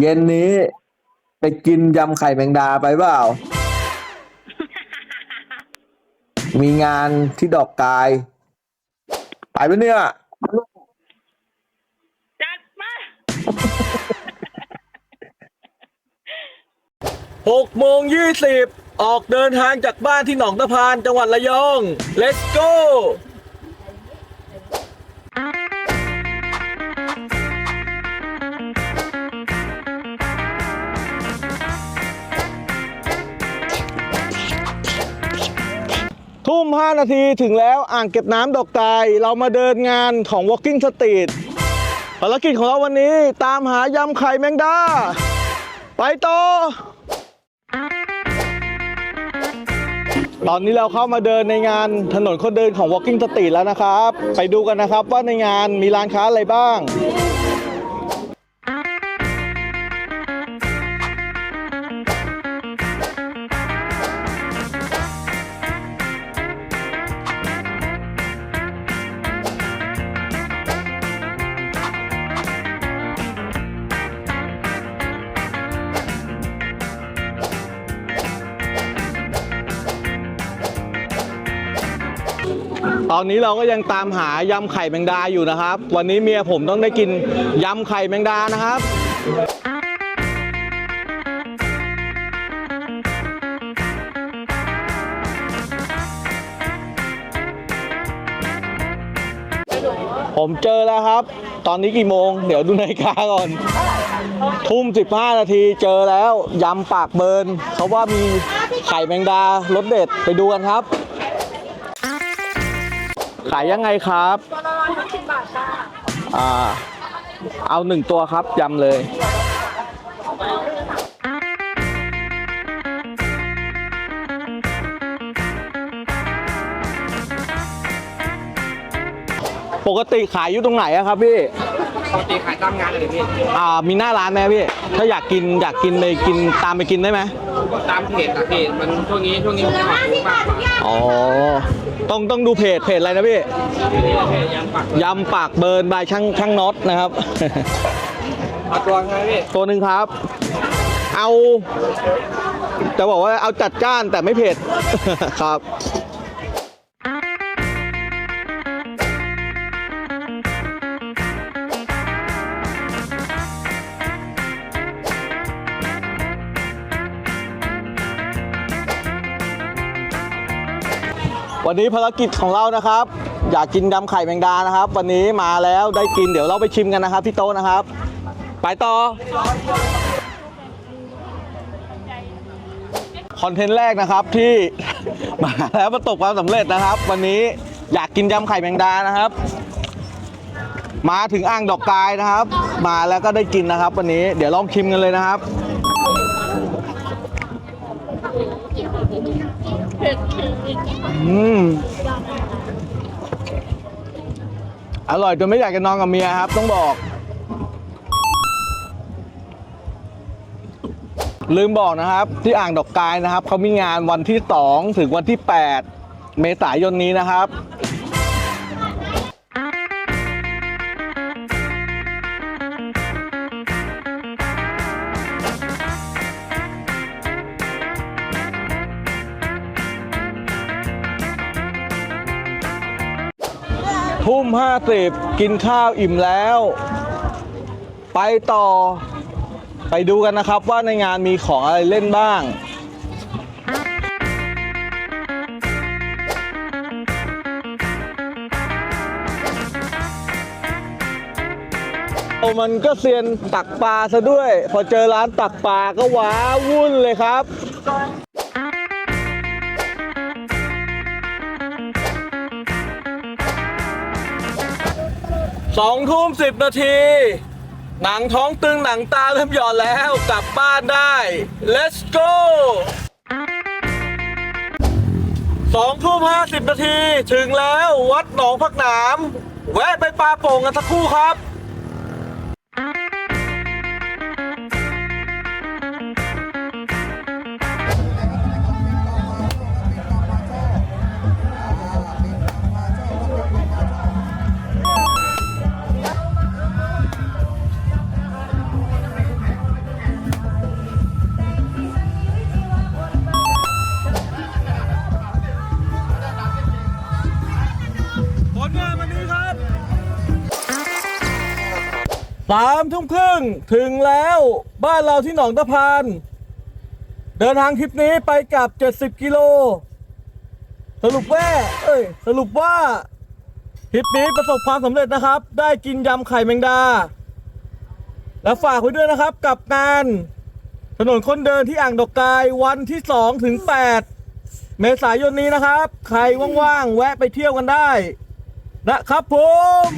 เย็นนี้ไปกินยำไข่แมงดาไปเปล่า มีงานที่ดอกกาย ไปปะเนี่ย จัดมาหกโมงยี่สิบออกเดินทางจากบ้านที่หนองตะพานจังหวัดระยอง let's go ทุ่ม 5 นาทีถึงแล้วอ่างเก็บน้ำดอกกายเรามาเดินงานของ Walking Street ภารกิจของเราวันนี้ตามหายำไข่แมงดา ไปต่อ ตอนนี้เราเข้ามาเดินในงานถนนคนเดินของ Walking Street แล้วนะครับ ไปดูกันนะครับว่าในงานมีร้านค้าอะไรบ้าง ตอนนี้เราก็ยังตามหายำไข่แมงดาอยู่นะครับ วันนี้เมียผมต้องได้กินยำไข่แมงดานะครับผมเจอแล้วครับ ตอนนี้กี่โมง เดี๋ยวดูนาฬิกาก่อน ทุ่ม 15 นาทีเจอแล้ว ยำปากเบิร์นเขาว่ามีไข่แมงดารสเด็ด ไปดูกันครับ ขายยังไงครับตัวละร้อยห้าสิบบาทค่ะอ่า เอาหนึ่งตัวครับยำเลย ปกติขายอยู่ตรงไหนอะครับพี่ ปกติขายตามงานเลยพี่อ่ามีหน้าร้านไหมพี่ ถ้าอยากกินอยากกินไปกินตามไปกินได้ไหมตามเพจอะพี่มันช่วงนี้ช่วงนี้ผมขายมากกว่าอ๋อ ต้องต้องดูเพจเพจอะไรนะพี่ เพจยังปักยำปากเบิร์นบายช่างช่างน็อตนะครับ เอาตัวใช่ไหมพี่ตัวหนึ่งครับ เอา จะบอกว่าเอาจัดจ้านแต่ไม่เผ็ด ครับ วันนี้ภารกิจของเรานะครับ อยากกินยำไข่แมงดานะครับ วันนี้มาแล้วได้กินเดี๋ยวเราไปชิมกันนะครับที่โต๊ะนะครับ ไปต่อคอนเทนต์แรกนะครับที่ มาแล้วประสบความสำเร็จนะครับ วันนี้อยากกินยำไข่แมงดานะครับ มาถึงอ่างดอกกายนะครับ มาแล้วก็ได้กินนะครับ วันนี้เดี๋ยวลองชิมกันเลยนะครับ อืมอร่อยจนไม่อยากจะนอนกับเมียครับ ต้องบอก ลืมบอกนะครับ ที่อ่างดอกกายนะครับเขามีงานวันที่ 2 ถึงวันที่ 8 เมษายนนี้นะครับ ทุ่มห้าสิบกินข้าวอิ่มแล้ว ไปต่อไปดูกันนะครับว่าในงานมีของอะไรเล่นบ้างโอ้มันก็เซียนตักปลาซะด้วย พอเจอร้านตักปลาก็ว้าวุ่นเลยครับ สองทุ่มสิบนาที หนังท้องตึงหนังตาเริ่มหย่อนแล้วกลับบ้านได้ let's go สองทุ่มห้าสิบนาที ถึงแล้ววัดหนองพักหนาม แวะไปปลาโป่งกันสักครู่ครับ สามทุ่มครึ่งถึงแล้วบ้านเราที่หนองตะพาน เดินทางทริปนี้ไปกับ 70 กิโล สรุปว่าเอ้ย สรุปว่าทริปนี้ประสบความสำเร็จนะครับ ได้กินยำไข่แมงดา แล้วฝากไว้ด้วยนะครับกับงาน ถนนคนเดินที่อ่างดอกกายวันที่2ถึง8เมษายนนี้นะครับ ใครว่างๆแวะไปเที่ยวกันได้ นะครับผม